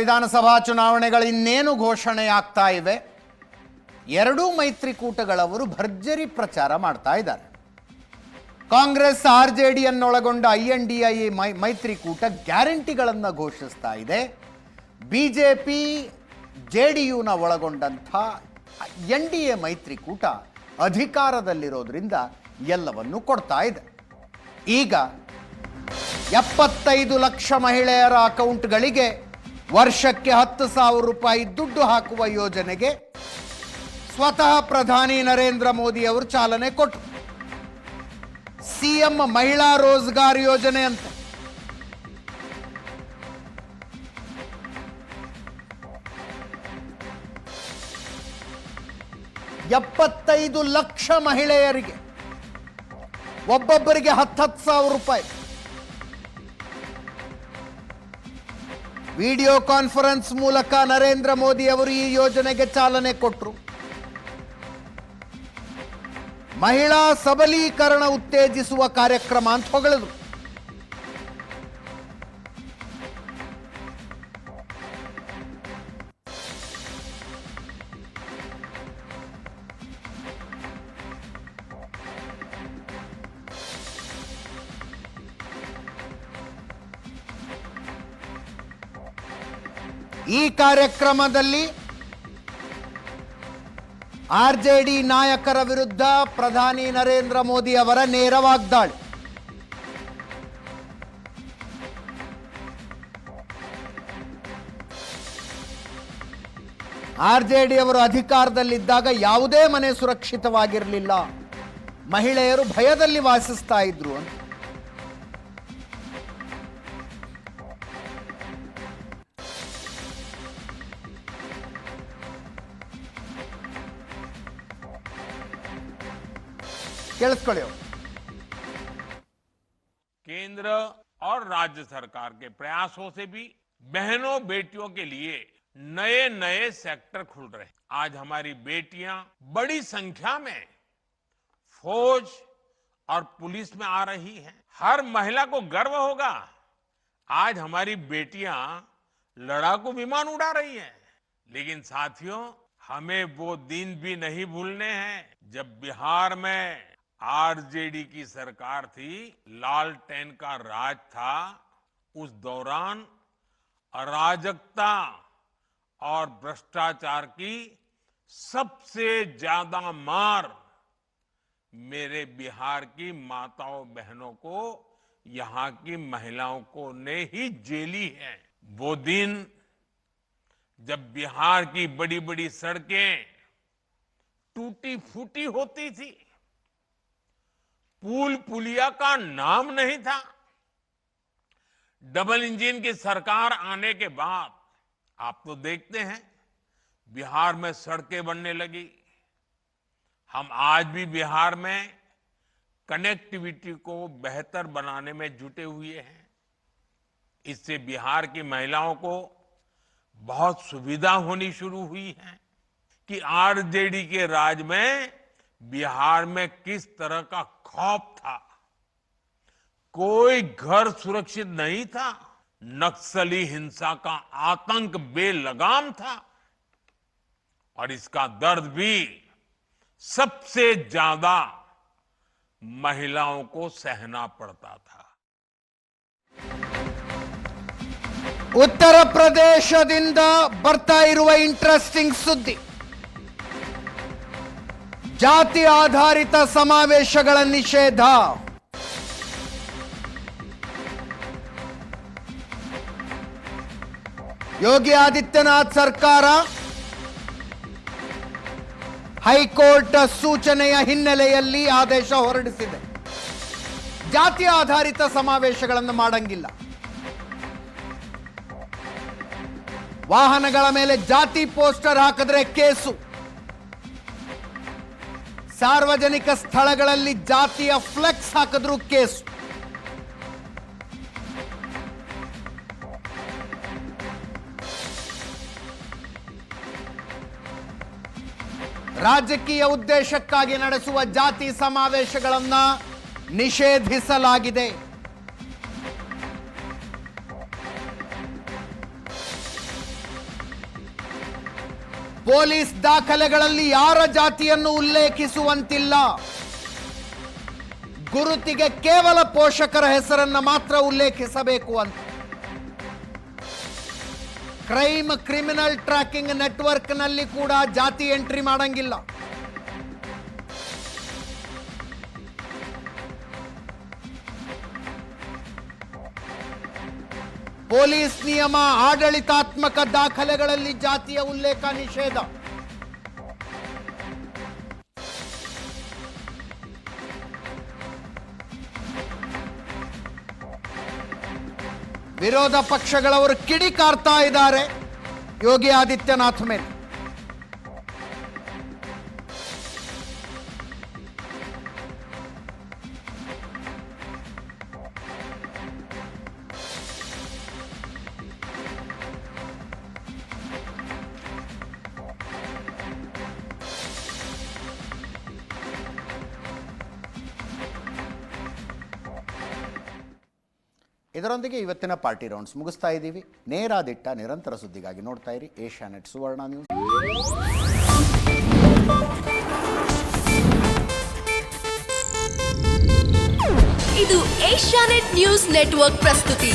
ವಿಧಾನಸಭಾ ಚುನಾವಣೆಗಳು ಇನ್ನೇನು ಘೋಷಣೆಯಾಗ್ತಾ ಇವೆ? ಎರಡೂ ಮೈತ್ರಿಕೂಟಗಳವರು ಭರ್ಜರಿ ಪ್ರಚಾರ ಮಾಡ್ತಾ ಇದ್ದಾರೆ. ಕಾಂಗ್ರೆಸ್, ಆರ್ ಜೆ ಡಿಯನ್ನೊಳಗೊಂಡ ಐ ಎನ್ ಡಿ ಐ ಮೈತ್ರಿಕೂಟ ಗ್ಯಾರಂಟಿಗಳನ್ನು ಘೋಷಿಸ್ತಾ ಇದೆ. B J P, J D ಯುನ ಒಳಗೊಂಡಂಥ ಎನ್ ಡಿ ಎ ಮೈತ್ರಿಕೂಟ ಅಧಿಕಾರದಲ್ಲಿರೋದ್ರಿಂದ ಎಲ್ಲವನ್ನು ಕೊಡ್ತಾ ಇದೆ. ಈಗ ಎಪ್ಪತ್ತೈದು ಲಕ್ಷ ಮಹಿಳೆಯರ ಅಕೌಂಟ್ಗಳಿಗೆ ವರ್ಷಕ್ಕೆ ಹತ್ತು ಸಾವಿರ ರೂಪಾಯಿ ದುಡ್ಡು ಹಾಕುವ ಯೋಜನೆಗೆ ಸ್ವತಃ ಪ್ರಧಾನಿ ನರೇಂದ್ರ ಮೋದಿ ಅವರು ಚಾಲನೆ ಕೊಟ್ಟರು ಸಿಎಂ ಮಹಿಳಾ ರೋಜ್ಗಾರ್ ಯೋಜನೆ ಅಂತ. ಎಪ್ಪತ್ತೈದು ಲಕ್ಷ ಮಹಿಳೆಯರಿಗೆ, ಒಬ್ಬೊಬ್ಬರಿಗೆ ಹತ್ತತ್ತು ಸಾವಿರ ರೂಪಾಯಿ. ವಿಡಿಯೋ ಕಾನ್ಫರೆನ್ಸ್ ಮೂಲಕ ನರೇಂದ್ರ ಮೋದಿ ಅವರು ಈ ಯೋಜನೆಗೆ ಚಾಲನೆ ಕೊಟ್ಟರು ಮಹಿಳಾ ಸಬಲೀಕರಣ ಉತ್ತೇಜಿಸುವ ಕಾರ್ಯಕ್ರಮ ಅಂತ ಹೊಗಳಿದ್ರು ಈ ಕಾರ್ಯಕ್ರಮದಲ್ಲಿ ಆರ್ ಜೆ ನಾಯಕರ ವಿರುದ್ಧ ಪ್ರಧಾನಿ ನರೇಂದ್ರ ಮೋದಿ ಅವರ ನೇರ ವಾಗ್ದಾಳಿ. ಆರ್ ಜೆ ಅವರು ಅಧಿಕಾರದಲ್ಲಿದ್ದಾಗ ಯಾವುದೇ ಮನೆ ಸುರಕ್ಷಿತವಾಗಿರಲಿಲ್ಲ. ಮಹಿಳೆಯರು ಭಯದಲ್ಲಿ ವಾಸಿಸ್ತಾ ಇದ್ರು ಅಂತ. ಕೇಳಿಸ್ಕೊಳ್ಳಿ ಅವ್ರು. केंद्र और राज्य सरकार के प्रयासों से भी बहनों बेटियों के लिए नए नए सेक्टर खुल रहे हैं आज हमारी बेटियां बड़ी संख्या में फौज और पुलिस में आ रही हैं हर महिला को गर्व होगा आज हमारी बेटियां लड़ाकू विमान उड़ा रही हैं लेकिन साथियों हमें वो दिन भी नहीं भूलने हैं जब बिहार में आरजेडी की सरकार थी लालटेन का राज था। उस दौरान अराजकता और भ्रष्टाचार की सबसे ज़्यादा मार मेरे बिहार की माताओं बहनों को, यहाँ की महिलाओं को ने ही जेली है। वो दिन जब बिहार की बड़ी बड़ी सड़कें टूटी फूटी होती थी पुल पुलिया का नाम नहीं था। डबल इंजन की सरकार आने के बाद आप तो देखते हैं, बिहार में सड़कें बनने लगी। हम आज भी बिहार में कनेक्टिविटी को बेहतर बनाने में जुटे हुए हैं। इससे बिहार की महिलाओं को बहुत सुविधा होनी शुरू हुई है कि आरजेडी के राज में बिहार में किस तरह का खौफ था कोई घर सुरक्षित नहीं था नक्सली हिंसा का आतंक बेलगाम था और इसका दर्द भी सबसे ज्यादा महिलाओं को सहना पड़ता था ಉತ್ತರ ಪ್ರದೇಶದಿಂದ ಬರ್ತಾ ಇರುವ ಇಂಟ್ರೆಸ್ಟಿಂಗ್ ಸುದ್ದಿ ಜಾತಿ ಆಧಾರಿತ ಸಮಾವೇಶಗಳ ನಿಷೇಧ. ಯೋಗಿ ಆದಿತ್ಯನಾಥ್ ಸರ್ಕಾರ ಹೈಕೋರ್ಟ್ ಸೂಚನೆಯ ಹಿನ್ನೆಲೆಯಲ್ಲಿ ಆದೇಶ ಹೊರಡಿಸಿದೆ. ಜಾತಿ ಆಧಾರಿತ ಸಮಾವೇಶಗಳನ್ನು ಮಾಡಂಗಿಲ್ಲ. ವಾಹನಗಳ ಮೇಲೆ ಜಾತಿ ಪೋಸ್ಟರ್ ಹಾಕಿದ್ರೆ ಕೇಸು. ಸಾರ್ವಜನಿಕ ಸ್ಥಳಗಳಲ್ಲಿ ಜಾತಿಯ ಫ್ಲೆಕ್ಸ್ ಹಾಕಿದ್ರು ಕೇಸು. ರಾಜಕೀಯ ಉದ್ದೇಶಕ್ಕಾಗಿ ನಡೆಸುವ ಜಾತಿ ಸಮಾವೇಶಗಳನ್ನು ನಿಷೇಧಿಸಲಾಗಿದೆ. ಪೊಲೀಸ್ ದಾಖಲೆಗಳಲ್ಲಿ ಯಾರ ಜಾತಿಯನ್ನು ಉಲ್ಲೇಖಿಸುವಂತಿಲ್ಲ? ಗುರುತಿಗೆ ಕೇವಲ ಪೋಷಕರ ಹೆಸರನ್ನ ಮಾತ್ರ ಉಲ್ಲೇಖಿಸಬೇಕು ಅಂತ. ಕ್ರೈಮ್ ಕ್ರಿಮಿನಲ್ ಟ್ರ್ಯಾಕಿಂಗ್ ನೆಟ್ವರ್ಕ್ನಲ್ಲಿ ಕೂಡ ಜಾತಿ ಎಂಟ್ರಿ ಮಾಡಂಗಿಲ್ಲ. ಪೊಲೀಸ್ ನಿಯಮ ಆಡಳಿತಾತ್ಮಕ ದಾಖಲೆಗಳಲ್ಲಿ ಜಾತಿಯ ಉಲ್ಲೇಖ ನಿಷೇಧ. ವಿರೋಧ ಪಕ್ಷಗಳವರು ಕಿಡಿಕಾರ್ತಾ ಇದ್ದಾರೆ. ಯೋಗಿ ಆದಿತ್ಯನಾಥ್ ಮೇಲೆ. ಇದರೊಂದಿಗೆ ಇವತ್ತಿನ ಪಾರ್ಟಿ ರೌಂಡ್ಸ್ ಮುಗಿಸ್ತಾ ಇದ್ದೀವಿ. ನೇರ ದಿಟ್ಟ ನಿರಂತರ ಸುದ್ದಿಗಾಗಿ ನೋಡ್ತಾ ಇರಿ ಏಷ್ಯಾ ನೆಟ್ ಸುವರ್ಣ ನ್ಯೂಸ್. ಇದು ಏಷ್ಯಾನೆಟ್ ನ್ಯೂಸ್ ನೆಟ್ವರ್ಕ್ ಪ್ರಸ್ತುತಿ.